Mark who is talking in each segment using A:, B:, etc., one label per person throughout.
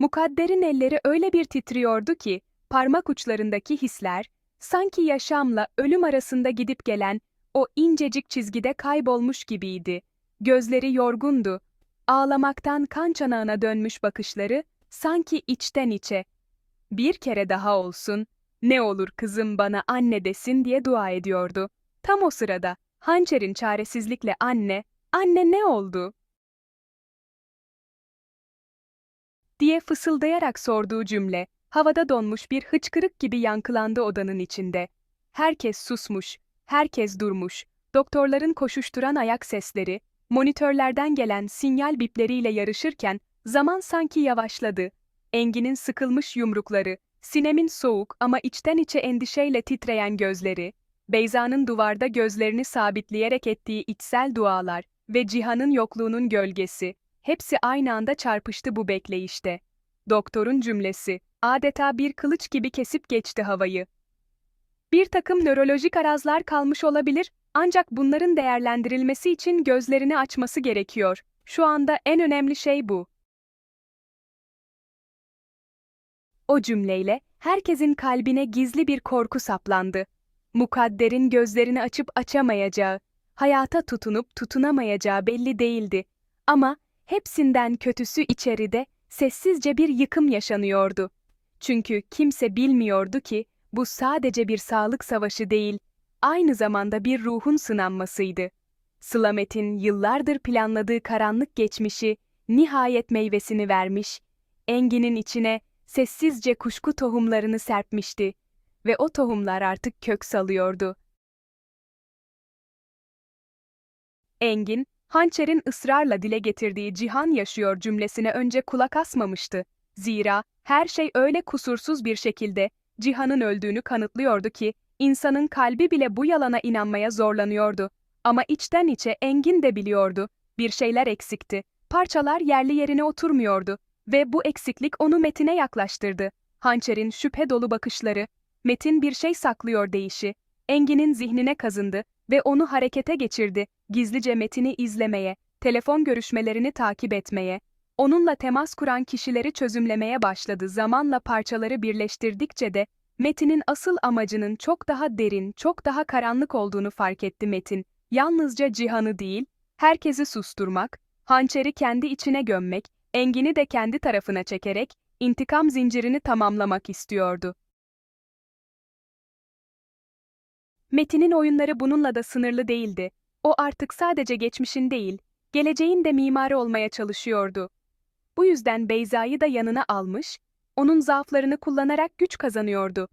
A: Mukadder'in elleri öyle bir titriyordu ki, parmak uçlarındaki hisler, sanki yaşamla ölüm arasında gidip gelen o incecik çizgide kaybolmuş gibiydi. Gözleri yorgundu. Ağlamaktan kan çanağına dönmüş bakışları, sanki içten içe. Bir kere daha olsun, ne olur kızım bana anne desin diye dua ediyordu. Tam o sırada, hançerin çaresizlikle anne, anne ne oldu? Diye fısıldayarak sorduğu cümle, havada donmuş bir hıçkırık gibi yankılandı odanın içinde. Herkes susmuş, herkes durmuş, doktorların koşuşturan ayak sesleri, monitörlerden gelen sinyal bipleriyle yarışırken zaman sanki yavaşladı. Engin'in sıkılmış yumrukları, Sinem'in soğuk ama içten içe endişeyle titreyen gözleri, Beyza'nın duvarda gözlerini sabitleyerek ettiği içsel dualar ve Cihan'ın yokluğunun gölgesi, hepsi aynı anda çarpıştı bu bekleyişte. Doktorun cümlesi, adeta bir kılıç gibi kesip geçti havayı. Bir takım nörolojik arazlar kalmış olabilir, ancak bunların değerlendirilmesi için gözlerini açması gerekiyor. Şu anda en önemli şey bu. O cümleyle herkesin kalbine gizli bir korku saplandı. Mukadder'in gözlerini açıp açamayacağı, hayata tutunup tutunamayacağı belli değildi. Ama hepsinden kötüsü içeride sessizce bir yıkım yaşanıyordu. Çünkü kimse bilmiyordu ki bu sadece bir sağlık savaşı değil, aynı zamanda bir ruhun sınanmasıydı. Slamet'in yıllardır planladığı karanlık geçmişi nihayet meyvesini vermiş, Engin'in içine sessizce kuşku tohumlarını serpmişti ve o tohumlar artık kök salıyordu. Engin, hançerin ısrarla dile getirdiği cihan yaşıyor cümlesine önce kulak asmamıştı. Zira her şey öyle kusursuz bir şekilde cihanın öldüğünü kanıtlıyordu ki insanın kalbi bile bu yalana inanmaya zorlanıyordu. Ama içten içe Engin de biliyordu. Bir şeyler eksikti. Parçalar yerli yerine oturmuyordu ve bu eksiklik onu Metin'e yaklaştırdı. Hançer'in şüphe dolu bakışları, Metin bir şey saklıyor deyişi, Engin'in zihnine kazındı ve onu harekete geçirdi, gizlice Metin'i izlemeye, telefon görüşmelerini takip etmeye, onunla temas kuran kişileri çözümlemeye başladı. Zamanla parçaları birleştirdikçe de Metin'in asıl amacının çok daha derin, çok daha karanlık olduğunu fark etti Metin. Yalnızca Cihan'ı değil, herkesi susturmak, hançeri kendi içine gömmek, Engin'i de kendi tarafına çekerek intikam zincirini tamamlamak istiyordu. Metin'in oyunları bununla da sınırlı değildi. O artık sadece geçmişin değil, geleceğin de mimarı olmaya çalışıyordu. Bu yüzden Beyza'yı da yanına almış, onun zaaflarını kullanarak güç kazanıyordu.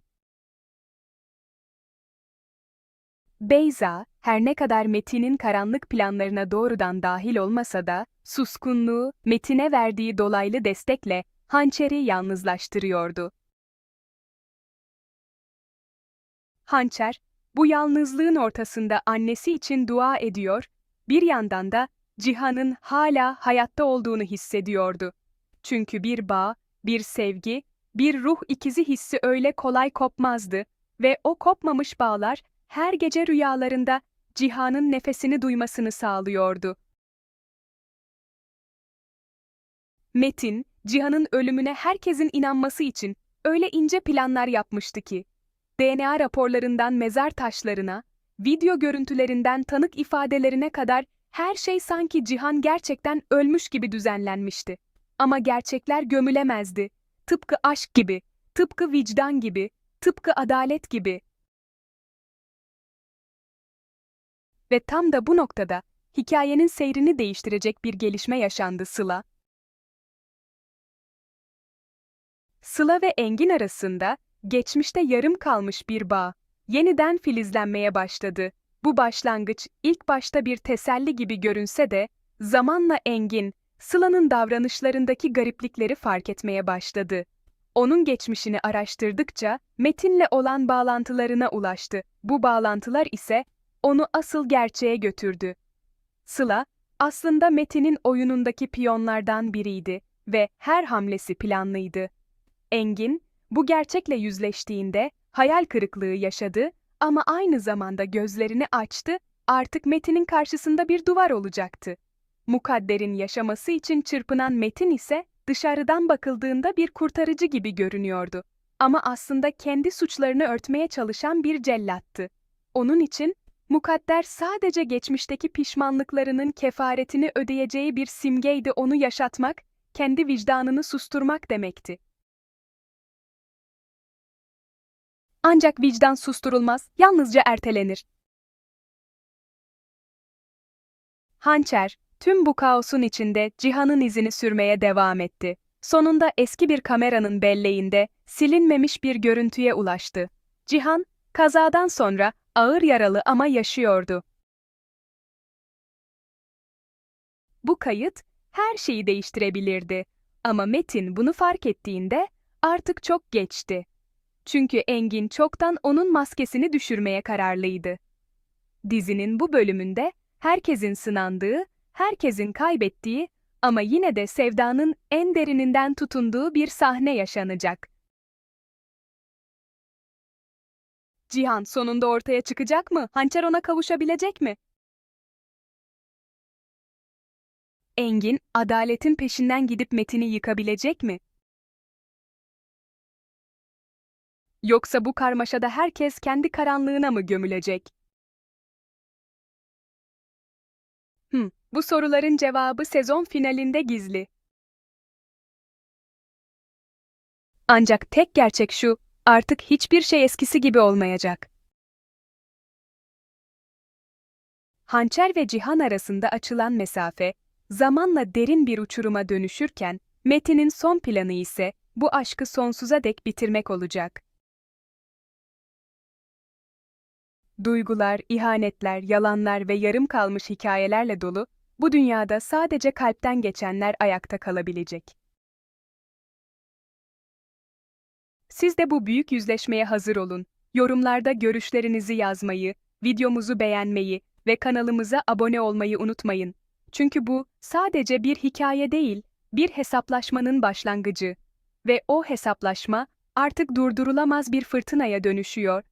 A: Beyza, her ne kadar Metin'in karanlık planlarına doğrudan dahil olmasa da, suskunluğu, Metin'e verdiği dolaylı destekle hançeri yalnızlaştırıyordu. Hançer, bu yalnızlığın ortasında annesi için dua ediyor, bir yandan da Cihan'ın hala hayatta olduğunu hissediyordu. Çünkü bir bağ, bir sevgi, bir ruh ikizi hissi öyle kolay kopmazdı ve o kopmamış bağlar her gece rüyalarında Cihan'ın nefesini duymasını sağlıyordu. Metin, Cihan'ın ölümüne herkesin inanması için öyle ince planlar yapmıştı ki, DNA raporlarından mezar taşlarına, video görüntülerinden tanık ifadelerine kadar her şey sanki Cihan gerçekten ölmüş gibi düzenlenmişti. Ama gerçekler gömülemezdi. Tıpkı aşk gibi, tıpkı vicdan gibi, tıpkı adalet gibi. Ve tam da bu noktada hikayenin seyrini değiştirecek bir gelişme yaşandı Sıla. Sıla ve Engin arasında geçmişte yarım kalmış bir bağ yeniden filizlenmeye başladı. Bu başlangıç ilk başta bir teselli gibi görünse de zamanla Engin, Sıla'nın davranışlarındaki gariplikleri fark etmeye başladı. Onun geçmişini araştırdıkça Metin'le olan bağlantılarına ulaştı. Bu bağlantılar ise onu asıl gerçeğe götürdü. Sıla, aslında Metin'in oyunundaki piyonlardan biriydi ve her hamlesi planlıydı. Engin, bu gerçekle yüzleştiğinde hayal kırıklığı yaşadı ama aynı zamanda gözlerini açtı, artık Metin'in karşısında bir duvar olacaktı. Mukadder'in yaşaması için çırpınan Metin ise dışarıdan bakıldığında bir kurtarıcı gibi görünüyordu. Ama aslında kendi suçlarını örtmeye çalışan bir cellattı. Onun için mukadder sadece geçmişteki pişmanlıklarının kefaretini ödeyeceği bir simgeydi onu yaşatmak, kendi vicdanını susturmak demekti. Ancak vicdan susturulmaz, yalnızca ertelenir. Hançer, tüm bu kaosun içinde Cihan'ın izini sürmeye devam etti. Sonunda eski bir kameranın belleğinde silinmemiş bir görüntüye ulaştı. Cihan, kazadan sonra ağır yaralı ama yaşıyordu. Bu kayıt her şeyi değiştirebilirdi. Ama Metin bunu fark ettiğinde artık çok geçti. Çünkü Engin çoktan onun maskesini düşürmeye kararlıydı. Dizinin bu bölümünde herkesin sınandığı, herkesin kaybettiği ama yine de sevdanın en derininden tutunduğu bir sahne yaşanacak. Cihan sonunda ortaya çıkacak mı? Hançer ona kavuşabilecek mi? Engin, adaletin peşinden gidip Metin'i yıkabilecek mi? Yoksa bu karmaşada herkes kendi karanlığına mı gömülecek? Hmm, bu soruların cevabı sezon finalinde gizli. Ancak tek gerçek şu, artık hiçbir şey eskisi gibi olmayacak. Hançer ve Cihan arasında açılan mesafe, zamanla derin bir uçuruma dönüşürken, Metin'in son planı ise bu aşkı sonsuza dek bitirmek olacak. Duygular, ihanetler, yalanlar ve yarım kalmış hikayelerle dolu, bu dünyada sadece kalpten geçenler ayakta kalabilecek. Siz de bu büyük yüzleşmeye hazır olun. Yorumlarda görüşlerinizi yazmayı, videomuzu beğenmeyi ve kanalımıza abone olmayı unutmayın. Çünkü bu sadece bir hikaye değil, bir hesaplaşmanın başlangıcı ve o hesaplaşma artık durdurulamaz bir fırtınaya dönüşüyor